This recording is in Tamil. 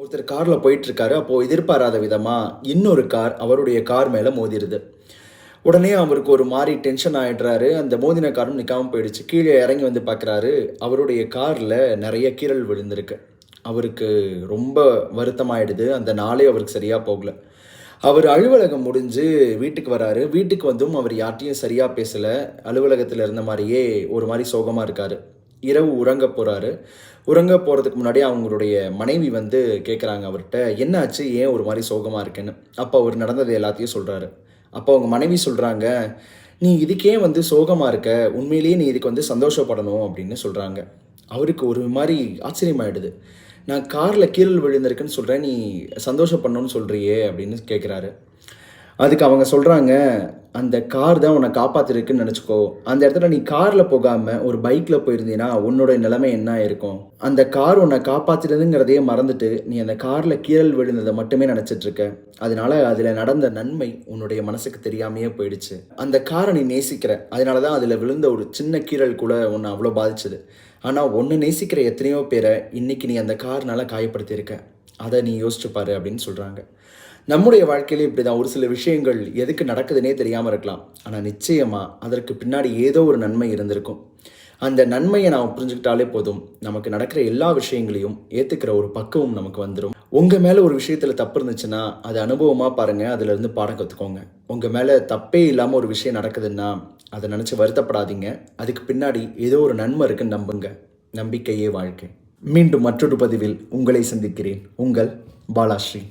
ஒருத்தர் காரில் போயிட்டுருக்காரு அப்போது எதிர்பாராத விதமாக இன்னொரு கார் அவருடைய கார் மேலே மோதிருது உடனே அவருக்கு ஒரு மாதிரி டென்ஷன் ஆகிடுறாரு அந்த மோதின காரும் நிற்காமல் போயிடுச்சு. கீழே இறங்கி வந்து பார்க்குறாரு அவருடைய காரில் நிறைய கீறல் விழுந்திருக்கு. அவருக்கு ரொம்ப வருத்தமாயிடுது. அந்த நாளே அவருக்கு சரியாக போகல. அவர் அலுவலகம் முடிஞ்சு வீட்டுக்கு வராரு. வீட்டுக்கு வந்தும் அவர் யார்ட்டையும் சரியாக பேசலை. அலுவலகத்தில் இருந்த மாதிரியே ஒரு மாதிரி சோகமாக இருக்கார். இரவு உறங்க போகிறாரு உறங்க போகிறதுக்கு முன்னாடி அவங்களுடைய மனைவி வந்து கேட்குறாங்க அவர்கிட்ட என்னாச்சு? ஏன் ஒரு மாதிரி சோகமாக இருக்கேன்னு? அப்போ அவர் நடந்தது எல்லாத்தையும் சொல்கிறாரு அப்போ அவங்க மனைவி சொல்கிறாங்க நீ இதுக்கே வந்து சோகமாக இருக்க உண்மையிலேயே நீ இதுக்கு வந்து சந்தோஷப்படணும் அப்படின்னு சொல்கிறாங்க அவருக்கு ஒரு மாதிரி ஆச்சரியமாயிடுது. நான் காரில் கீறல் விழுந்திருக்குன்னு சொல்கிறேன் நீ சந்தோஷப்படணும்னு சொல்கிறியே அப்படின்னு கேட்குறாரு அதுக்கு அவங்க சொல்கிறாங்க அந்த கார் தான் உன்னை காப்பாற்றிருக்குன்னு நினச்சிக்கோ. அந்த இடத்துல நீ காரில் போகாமல் ஒரு பைக்கில் போயிருந்தீங்கன்னா உன்னோட நிலைமை என்ன இருக்கும் அந்த கார் உன்னை காப்பாற்றுறதுங்கிறதையே மறந்துட்டு நீ அந்த காரில் கீறல் விழுந்ததை மட்டுமே நினச்சிட்ருக்க அதனால அதில் நடந்த நன்மை உன்னுடைய மனசுக்கு தெரியாமையே போயிடுச்சு. அந்த காரை நீ நேசிக்கிற. அதனால தான் அதில் விழுந்த ஒரு சின்ன கீழல் கூட உன்னை அவ்வளோ பாதிச்சது. ஆனால் ஒன்று நேசிக்கிற எத்தனையோ பேரை இன்னைக்கு நீ அந்த கார்னால் காயப்படுத்தியிருக்க. அதை நீ யோசிச்சு பாரு அப்படின்னு சொல்கிறாங்க நம்முடைய வாழ்க்கையிலே இப்படி தான் ஒரு சில விஷயங்கள் எதுக்கு நடக்குதுன்னே தெரியாமல் இருக்கலாம். ஆனால் நிச்சயமாக அதற்கு பின்னாடி ஏதோ ஒரு நன்மை இருந்திருக்கும். அந்த நன்மையை நாம் புரிஞ்சுக்கிட்டாலே போதும். நமக்கு நடக்கிற எல்லா விஷயங்களையும் ஏற்றுக்கிற ஒரு பக்குவம் நமக்கு வந்துடும் உங்கள் மேலே ஒரு விஷயத்தில் தப்பு இருந்துச்சுன்னா அது அனுபவமாக பாருங்கள் அதிலிருந்து பாடம் கற்றுக்கோங்க உங்கள் மேலே தப்பே இல்லாமல் ஒரு விஷயம் நடக்குதுன்னா அதை நினச்சி வருத்தப்படாதீங்க. அதுக்கு பின்னாடி ஏதோ ஒரு நன்மை இருக்குன்னு நம்புங்க. நம்பிக்கையே வாழ்க்கை. மீண்டும் மற்றொரு பதிவில் உங்களை சந்திக்கிறேன். உங்கள் பாலாஸ்ரீ.